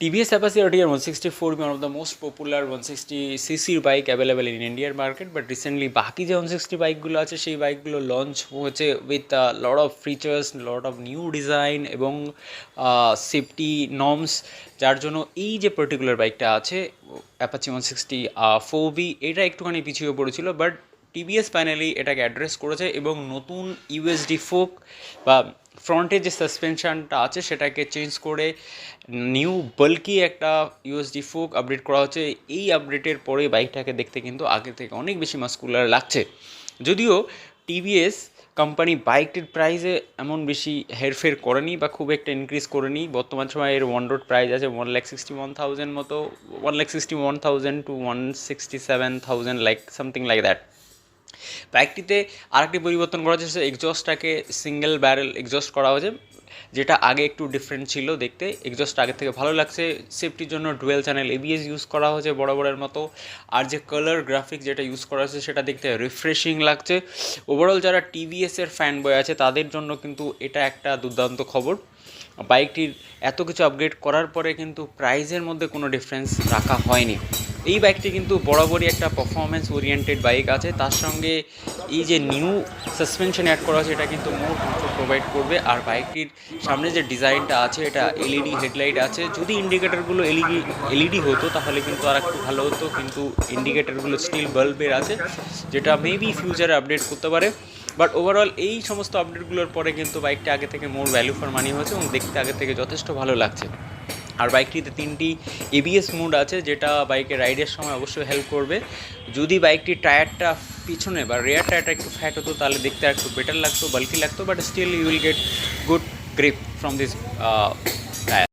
TVS Apache RTR 164 one of the most popular 160cc bike available in Indian market, but recently বাকি যে 160 বাইকগুলো আছে, সেই বাইকগুলো লঞ্চ হয়েছে with lot of features lot of new design এবং safety norms যার জন্য এই যে পার্টিকুলার বাইকটা আছে Apache one sixty four B এটা একটুখানি পিছিয়ে পড়েছিল বাট টিভিএস ফাইনালি এটাকে অ্যাড্রেস করেছে এবং নতুন ইউএসডি ফোক বা ফ্রন্টের যে সাসপেনশনটা আছে সেটাকে চেঞ্জ করে নিউ বাল্কি একটা ইউএসডি ফোক আপডেট করা হচ্ছে। এই আপডেটের পরে বাইকটাকে দেখতে কিন্তু আগে থেকে অনেক বেশি মাস্কুলার লাগছে। যদিও টিভিএস কোম্পানি বাইকটির প্রাইসে এমন বেশি হেরফের করেনি বা খুব একটা ইনক্রিজ করেনি। বর্তমান সময় এর ওয়ান রোড প্রাইস আছে one lakh sixty one thousand মতো one lakh sixty one thousand to one sixty seven thousand like something like that বাইকটিতে আরেকটি পরিবর্তন করা হয়েছে এক্সজস্টটাকে সিঙ্গেল ব্যারেল এক্সজস্ট করা হয়েছে, যেটা আগে একটু ডিফারেন্ট ছিল দেখতে। এক্সজস্ট আগের থেকে ভালো লাগছে সেফটির জন্য ডুয়েল চ্যানেল এবিএস ইউজ করা হয়েছে বড় বড়ের মতো। আর যে কালার গ্রাফিক যেটা ইউজ করা হয়েছে, সেটা দেখতে রিফ্রেশিং লাগছে। ওভারঅল যারা টিভিএসের ফ্যান বয় আছে, তাদের জন্য কিন্তু এটা একটা দুর্দান্ত খবর। বাইকটির এত কিছু আপগ্রেড করার পরে কিন্তু প্রাইজের মধ্যে কোনো ডিফারেন্স রাখা হয়নি। এই বাইকটি কিন্তু বরাবরই একটা পারফরমেন্স ওরিয়েন্টেড বাইক আছে। তার সঙ্গে এই যে নিউ সাসপেনশন অ্যাড করা আছে, এটা কিন্তু মোর কমফোর্ট প্রোভাইড করবে। আর বাইকটির সামনে যে ডিজাইনটা আছে, এটা এলইডি হেডলাইট আছে। যদি ইন্ডিকেটারগুলো এলইডি এলইডি হতো, তাহলে কিন্তু আর একটু ভালো হতো। কিন্তু ইন্ডিকেটারগুলো স্টিল বাল্বের আছে, যেটা মেবি ফিউচারে আপডেট করতে পারে। বাট ওভারঅল এই সমস্ত আপডেটগুলোর পরে কিন্তু বাইকটা আগে থেকে মোর ভ্যালু ফর মানি হয়েছে এবং দেখতে আগে থেকে যথেষ্ট ভালো লাগছে। আর বাইকটিতে তিনটি এবিএস মোড আছে, যেটা বাইকে রাইডের সময় অবশ্যই হেল্প করবে। যদি বাইকটির টায়ারটা পিছনে বা রেয়ার টায়ারটা একটু ফ্যাট হতো, তাহলে দেখতে একটু বেটার লাগতো বাল্কি লাগতো but still you will get good grip from this